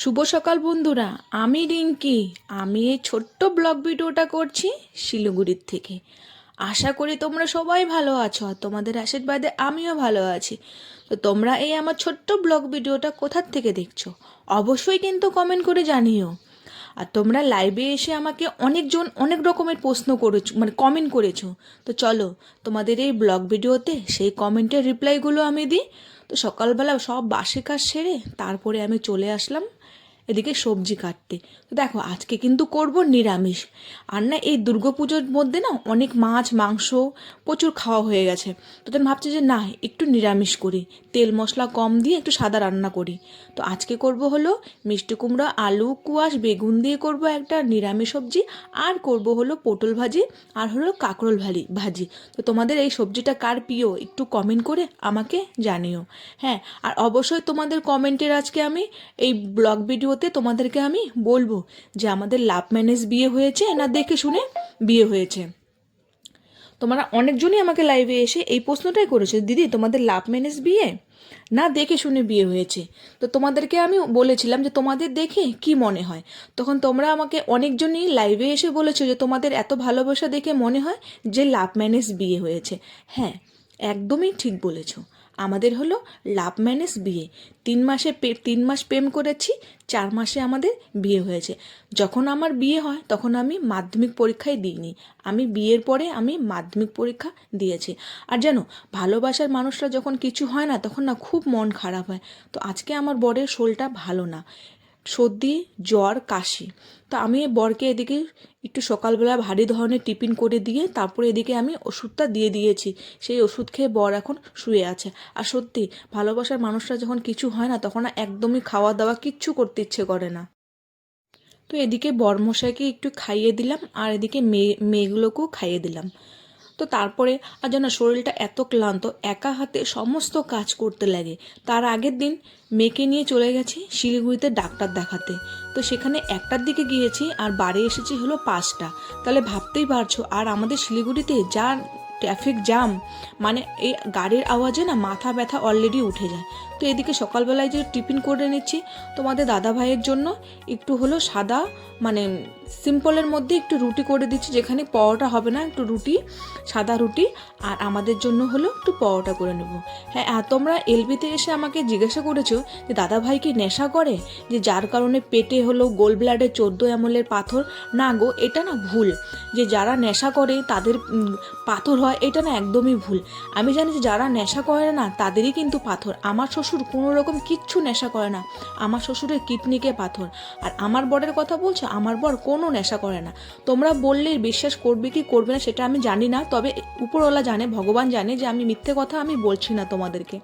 শুভ সকাল বন্ধুরা, আমি রিঙ্কি। আমি এই ছোট্ট ব্লগ ভিডিওটা করছি শিলিগুড়ির থেকে। আশা করি তোমরা সবাই ভালো আছো আর তোমাদের আশীর্বাদে আমিও ভালো আছি। তো তোমরা এই আমার ছোট্ট ব্লগ ভিডিওটা কোথার থেকে দেখছ, অবশ্যই কিন্তু কমেন্ট করে জানিও। আর তোমরা লাইভে এসে আমাকে অনেকজন অনেক রকমের প্রশ্ন করেছ মানে কমেন্ট করেছ। তো চলো, তোমাদের এই ব্লগ ভিডিওতে সেই কমেন্টের রিপ্লাইগুলো আমি দিই। তো সকালবেলা সব বাসে কাজ সেরে তারপরে আমি চলে আসলাম এদিকে সবজি কাটতে। তো দেখো, আজকে কিন্তু করব নিরামিষ। আর না, এই দুর্গাপুজোর মধ্যে না অনেক মাছ, মাংস প্রচুর খাওয়া হয়ে গেছে। তো তখন ভাবছি যে না, একটু নিরামিষ করি। তেল মশলা কম দিয়ে একটু সাদা রান্না করি। তো আজকে করব হলো মিষ্টি কুমড়া, আলু, কুয়াশ, বেগুন দিয়ে করব একটা নিরামিষ সবজি। আর করব হলো পটল ভাজি আর হলো কাঁকরোল ভাজি ভাজি। তো তোমাদের এই সবজিটা কার প্রিয়, একটু কমেন্ট করে আমাকে জানিও। হ্যাঁ আর অবশ্যই তোমাদের কমেন্টের আজকে আমি এই ব্লগ ভিডিওতে তোমাদেরকে আমি বলব যে আমাদের লাভ ম্যানেজ বিয়ে হয়েছে না দেখে শুনে বিয়ে হয়েছে। তোমরা অনেকজনই আমাকে লাইভে এসে এই প্রশ্নটাই করেছে, দিদি, তোমাদের লাভ ম্যানেজ বিয়ে? না দেখে শুনে বিয়ে হয়েছে? তো তোমাদেরকে আমি বলেছিলাম যে তোমাদের দেখে কি মনে হয়। তখন তোমরা আমাকে অনেকজনই লাইভে এসে বলেছ যে তোমাদের এত ভালোবাসা দেখে মনে হয় যে লাভ ম্যানেজ বিয়ে হয়েছে। হ্যাঁ একদমই ঠিক বলেছ। আমাদের হলো লাভ ম্যানেজ বিয়ে। তিন মাসে তিন মাস প্রেম করেছি, চার মাসে আমাদের বিয়ে হয়েছে। যখন আমার বিয়ে হয়, তখন আমি মাধ্যমিক পরীক্ষায় দিইনি। আমি বিয়ের পরে আমি মাধ্যমিক পরীক্ষা দিয়েছি। আর জানো, ভালোবাসার মানুষরা যখন কিছু হয় না, তখন না খুব মন খারাপ হয়। তো আজকে আমার বরের শোলটা ভালো না। সর্দি, জ্বর, কাশি। তো আমি বরকে এদিকে একটু সকালবেলা ভারী ধরনের টিফিন করে দিয়ে তারপরে এদিকে আমি ওষুধটা দিয়ে দিয়েছি। সেই ওষুধ খেয়ে বর এখন শুয়ে আছে। আর সত্যি, ভালোবাসার মানুষরা যখন কিছু হয় না, তখন একদমই খাওয়া দাওয়া কিচ্ছু করতে ইচ্ছে করে না। তো এদিকে বরমশাইকে একটু খাইয়ে দিলাম, আর এদিকে মেয়ে মেয়েগুলোকেও খাইয়ে দিলাম। তো তারপরে আর যেন শরীরটা এত ক্লান্ত, একা হাতে সমস্ত কাজ করতে লাগে। তার আগের দিন মেয়েকে নিয়ে চলে গেছি শিলিগুড়িতে ডাক্তার দেখাতে। তো সেখানে একটার দিকে গিয়েছি আর বাড়ি এসেছি হলো পাঁচটা। তাহলে ভাবতেই পারছ, আর আমাদের শিলিগুড়িতে যা ট্রাফিক জ্যাম মানে এই গাড়ির আওয়াজে না মাথা ব্যথা অলরেডি উঠে যায়। তো এদিকে সকালবেলায় যে টিফিন করে নিচ্ছি তোমাদের দাদা ভাইয়ের জন্য, একটু হলো সাদা মানে সিম্পলের মধ্যে একটু রুটি করে দিচ্ছি, যেখানে পরোটা হবে না, একটু রুটি, সাদা রুটি, আর আমাদের জন্য হলো একটু পরোটা করে নেব। হ্যাঁ আর তোমরা এলবিতে এসে আমাকে জিজ্ঞাসা করেছ যে দাদা ভাই কি নেশা করে? যে, যার কারণে পেটে হলো গোল ব্লাডে চোদ্দ এমলের পাথর। না গো, এটা না ভুল। যে, যারা নেশা করে, তাদের পাথর হয়, এটা না একদমই ভুল। আমি জানি যে, যারা নেশা করে না, তাদেরই কিন্তু পাথর। আমার শ্বশুর কোনো রকম কিচ্ছু নেশা করে না। আমার শ্বশুরের কিডনিকে পাথর। আর আমার বরের কথা বলছো? আমার বর কোনো নেশা করে না। তোমরা বললে বিশ্বাস করবে কি করবে না সেটা আমি জানি না, তবে উপরওয়ালা জানে, ভগবান জানে যে আমি মিথ্যে কথা আমি বলছি না তোমাদেরকে।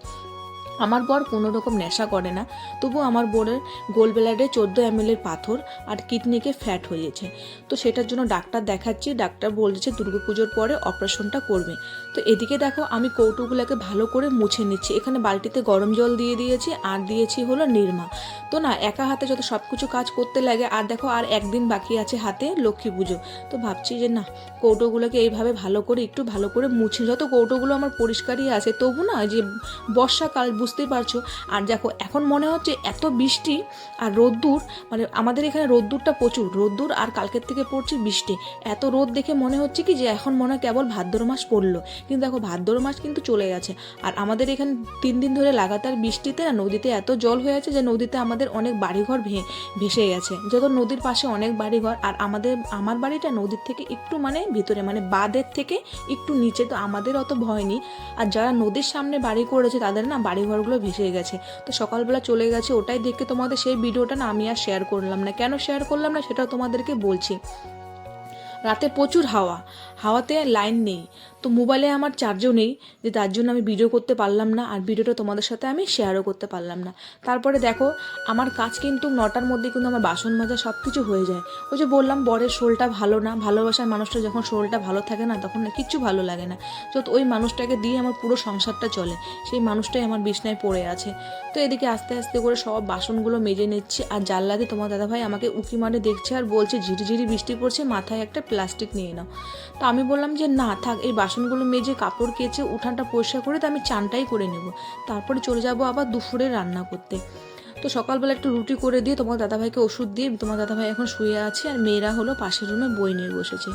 আমার বর কোনো রকম নেশা করে না, তবু আমার বোনের গোলবেলাডে চোদ্দ এমএলের পাথর আর কিডনিকে ফ্যাট হয়েছে। তো সেটার জন্য ডাক্তার দেখাচ্ছি, ডাক্তার বলেছে দুর্গাপুজোর পরে অপারেশনটা করবে। তো এদিকে দেখো আমি কৌটোগুলোকে ভালো করে মুছে নিচ্ছি। এখানে বালতিতে গরম জল দিয়ে দিয়েছি, আর দিয়েছি হলো নির্মা। তো না, একা হাতে যত সব কিছু কাজ করতে লাগে, আর দেখো আর একদিন বাকি আছে হাতে লক্ষ্মী পুজো। তো ভাবছি যে না, কৌটোগুলোকে এইভাবে ভালো করে, একটু ভালো করে মুছে, যত কৌটোগুলো আমার পরিষ্কারই আছে, তবু না যে বর্ষাকাল বুঝতেই পারছ। আর দেখো, এখন মনে হচ্ছে এত বৃষ্টি আর রোদ্দুর মানে আমাদের এখানে রোদ্দুরটা প্রচুর। রোদ্দুর আর কালকের থেকে পড়ছে বৃষ্টি। এত রোদ দেখে মনে হচ্ছে কি যে এখন মনে হয় কেবল ভাদ্র মাস পড়ল। কিন্তু দেখো, ভাদ্র মাস কিন্তু চলে গেছে। আর আমাদের এখানে তিন দিন ধরে লাগাতার বৃষ্টিতে না নদীতে এত জল হয়ে আছে যে নদীতে আমাদের অনেক বাড়িঘর ভে- ভেসে গেছে। যত নদীর পাশে অনেক বাড়িঘর, আর আমাদের, আমার বাড়িটা নদীর থেকে একটু মানে ভিতরে মানে বাঁধের থেকে একটু নিচে, তো আমাদের অত ভয় নেই। আর যারা নদীর সামনে বাড়ি করেছে, তাদের না বাড়িঘরগুলো ভেসে গেছে। তো সকালবেলা চলে গেছে, ওটাই দেখে তোমাদের সেই ভিডিওটা না আমি আর শেয়ার করলাম না। কেন শেয়ার করলাম না সেটাও তোমাদেরকে বলছি। রাতে প্রচুর হাওয়া। হাওয়াতে লাইন নেই। তো মোবাইলে আমার চার্জও নেই, যে তার জন্য আমি ভিডিও করতে পারলাম না আর ভিডিওটা তোমাদের সাথে আমি শেয়ারও করতে পারলাম না। তারপরে দেখো, আমার কাজ কিন্তু নটার মধ্যে কিন্তু আমার বাসন মাজা সব কিছু হয়ে যায়। ওই যে বললাম, বরের শোলটা ভালো না, ভালোবাসার মানুষটা যখন শোলটা ভালো থাকে না, তখন কিচ্ছু ভালো লাগে না। তো ওই মানুষটাকে দিয়ে আমার পুরো সংসারটা চলে। সেই মানুষটাই আমার বিছনায় পড়ে আছে। তো এদিকে আস্তে আস্তে করে সব বাসনগুলো মেজে নিচ্ছি। আর জানলাতে তোমার দাদাভাই আমাকে উকি মারে দেখছে আর বলছে, ঝিরিঝিরি বৃষ্টি পড়ছে, মাথায় একটা প্লাস্টিক নিয়ে নাও। তো আমি বললাম যে, না, থাক, এই বাসনগুলো মেজে কাপড় কেচে উঠানটা পরিষ্কার করে তো আমি চানটাই করে নেব। তারপরে চলে যাব আবার দুপুরে রান্না করতে। তো সকালবেলা একটু রুটি করে দিয়ে তোমার দাদাভাইকে ওষুধ দিয়ে, তোমার দাদাভাই এখন শুয়ে আছে আর মেয়েরা হলো পাশের রুমে বই নিয়ে বসেছে।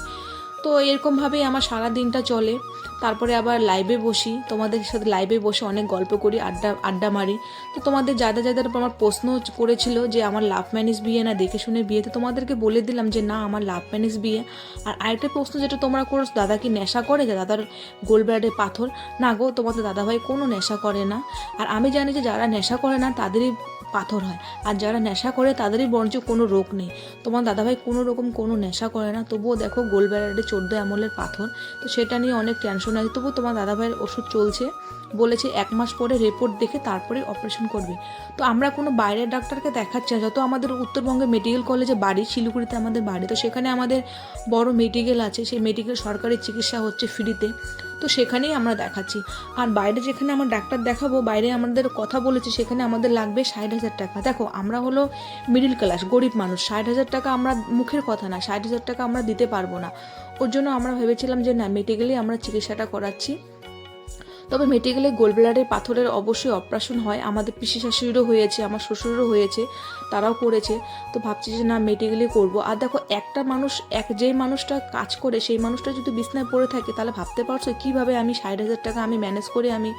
তো এরকমভাবেই আমার সারা দিনটা চলে। তারপরে আবার লাইভে বসি। তোমাদের সাথে লাইভে বসে অনেক গল্প করি, আড্ডা আড্ডা মারি। তো তোমাদের যাদের যাদের আমার প্রশ্ন করেছিল যে আমার লাভ ম্যানেজ বিয়ে না, দেখে শুনে বিয়ে, তো তোমাদেরকে বলে দিলাম যে না, আমার লাভ ম্যানেজ বিয়ে। আর আরেকটা প্রশ্ন যেটা তোমরা করো দাদা কি নেশা করে? যে দাদার গোলব্লাডে পাথর? না গো, তোমাদের দাদাভাই কোনো নেশা করে না। আর আমি জানি যে যারা নেশা করে না, তাদেরই পাথর হয়। আর যারা নেশা করে, তাদেরই বরঞ্চ কোনো রোগ নেই। তোমার দাদাভাই কোনো রকম কোনো নেশা করে না। তবুও দেখো গোলব্লাডে চোদ্দ আমলের পাথর। তো সেটা নিয়ে অনেক টেনশন আছে তবুও তোমার দাদাভাইয়ের ওষুধ চলছে। বলেছে এক মাস পরে রিপোর্ট দেখে তারপরে অপারেশন করবে। তো আমরা কোনো বাইরের ডাক্তারকে দেখাচ্ছি না। যত আমাদের উত্তরবঙ্গে মেডিকেল কলেজে বাড়ি, শিলিগুড়িতে আমাদের বাড়ি, তো সেখানে আমাদের বড় মেডিকেল আছে। সেই মেডিকেল সরকারি চিকিৎসা হচ্ছে ফ্রিতে তো সেখানেই আমরা দেখাচ্ছি। আর বাইরে যেখানে আমার ডাক্তার দেখাবো, বাইরে আমাদের কথা বলেছি, সেখানে আমাদের লাগবে ষাট হাজার টাকা। দেখো, আমরা হলো মিডিল ক্লাস গরিব মানুষ। ষাট হাজার টাকা আমরা মুখের কথা না, ষাট হাজার টাকা আমরা দিতে পারব না। ওর জন্য আমরা ভেবেছিলাম যে না মেটে গেলেই আমরা চিকিৎসাটা করাচ্ছি। তবে মেডিকেলে গোলব্লাডের পাথরের অবশ্যই অপারেশন হয়। আমাদের পিসি শাশুড়িরও হয়েছে, আমার শ্বশুরেরও হয়েছে, তারাও করেছে। তো ভাবছি যে না মেডিকেলে করব। আর দেখো, একটা মানুষ, এক যেই মানুষটা কাজ করে, সেই মানুষটা যদি বিছনায় পড়ে থাকে, তাহলে ভাবতে পারছ কীভাবে আমি ষাট হাজার টাকা আমি ম্যানেজ করে আমি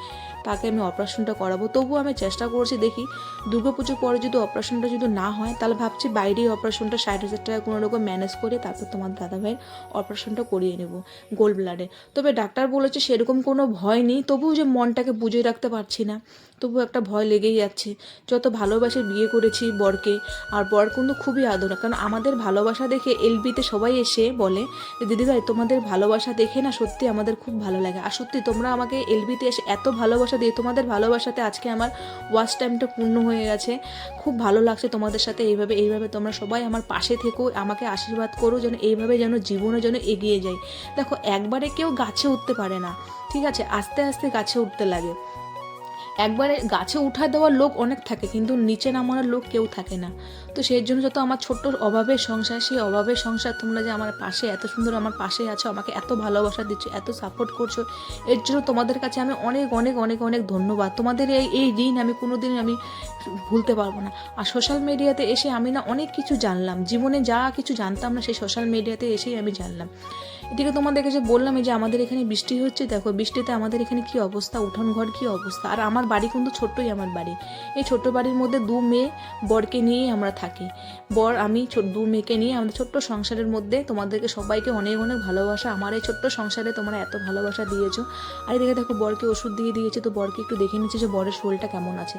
তাকে আমি অপারেশনটা করাবো? তবুও আমি চেষ্টা করছি, দেখি। দুর্গা দুর্গাপুজোর পরে যদি অপারেশনটা যদি না হয়, তাহলে ভাবছি বাইরেই অপারেশনটা ষাট হাজার টাকা কোনো রকম ম্যানেজ করে তারপর তোমার দাদাভাইয়ের অপারেশনটা করিয়ে নেব গোল্ড ব্লাডে তবে ডাক্তার বলেছে সেরকম কোনো ভয় নেই তবুও যে মনটাকে বুঝে রাখতে পারছি না। তবু একটা ভয় লেগেই যাচ্ছে যত ভালোবাসে বিয়ে করেছি বরকে, আর বর কিন্তু খুবই আদর। কারণ আমাদের ভালোবাসা দেখে এলবিতে সবাই এসে বলে যে, দিদিভাই, তোমাদের ভালোবাসা দেখে না সত্যি আমাদের খুব ভালো লাগে। আর সত্যি তোমরা আমাকে এলবিতে এসে এত ভালোবাসা দিয়ে, তোমাদের ভালোবাসাতে আজকে আমার ওয়াচ টাইমটা পূর্ণ হয়ে গেছে। খুব ভালো লাগছে তোমাদের সাথে এইভাবে এইভাবে তোমরা সবাই আমার পাশে থেকো, আমাকে আশীর্বাদ করো যেন এইভাবে যেন জীবনে যেন এগিয়ে যাই দেখো, একবারে কেউ গাছে উঠতে পারে না, ঠিক আছে? আস্তে আস্তে গাছে উঠতে লাগে। একবারে গাছে উঠা দেওয়ার লোক অনেক থাকে, কিন্তু নিচে নামানোর লোক কেউ থাকে না। তো সেই জন্য যত আমার ছোট্ট অভাবের সংসার, সেই অভাবের সংসার তোমরা যে আমার পাশে, এত সুন্দর আমার পাশে আছো, আমাকে এত ভালোবাসা দিচ্ছ, এত সাপোর্ট করছ, এর জন্য তোমাদের কাছে আমি অনেক অনেক অনেক অনেক ধন্যবাদ। তোমাদের এই এই ঋণ আমি কোনো দিন আমি ভুলতে পারব না। আর সোশ্যাল মিডিয়াতে এসে আমি না অনেক কিছু জানলাম, জীবনে যা কিছু জানতাম না, সেই সোশ্যাল মিডিয়াতে এসেই আমি জানলাম। এদিকে তোমাদেরকে যে বললাম এই যে আমাদের এখানে বৃষ্টি হচ্ছে, দেখো বৃষ্টিতে আমাদের এখানে কি অবস্থা উঠোন ঘর কি অবস্থা? আর আমার বাড়ি কিন্তু ছোট্টই আমার বাড়ি। এই ছোট্ট বাড়ির মধ্যে দু মেয়ে বরকে নিয়েই আমরা থাকি। বর, আমি দু মেয়েকে নিয়ে আমাদের ছোট্ট সংসারের মধ্যে তোমাদেরকে সবাইকে অনেক অনেক ভালোবাসা। আমার এই ছোট্ট সংসারে তোমরা এত ভালোবাসা দিয়েছ। আর এদিকে দেখো বরকে ওষুধ দিয়ে দিয়েছে, তো বরকে একটু দেখে নিচ্ছে যে বরের শরীরটা কেমন আছে।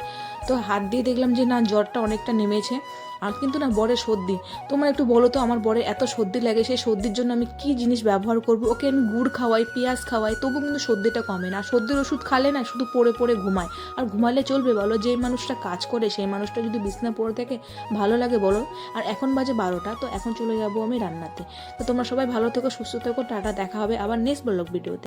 তো হাত দিয়ে দেখলাম যে না, জ্বরটা অনেকটা নেমেছে। আর কিন্তু না বরের সর্দি। তোমরা একটু বলো তো, আমার বরে এত সর্দি লাগে, সেই সর্দির জন্য আমি কি জিনিস ব্যবহার করব? ওকে আমি গুড় খাওয়াই, পেঁয়াজ খাওয়াই, তবু কিন্তু সর্দিটা কমে না। সর্দির ওষুধ খালে না শুধু পড়ে পড়ে ঘুমায়। আর ঘুমালে চলবে বলো যে মানুষটা কাজ করে, সেই মানুষটা যদি বিছনা পড়ে থাকে, ভালো লাগে বলো। আর এখন বাজে বারোটা, তো এখন চলে যাব আমি রান্নাতে। তো তোমরা সবাই ভালো থেকো, সুস্থ থেকো, টাটা, দেখা হবে আবার নেক্সট ব্লগ ভিডিওতে।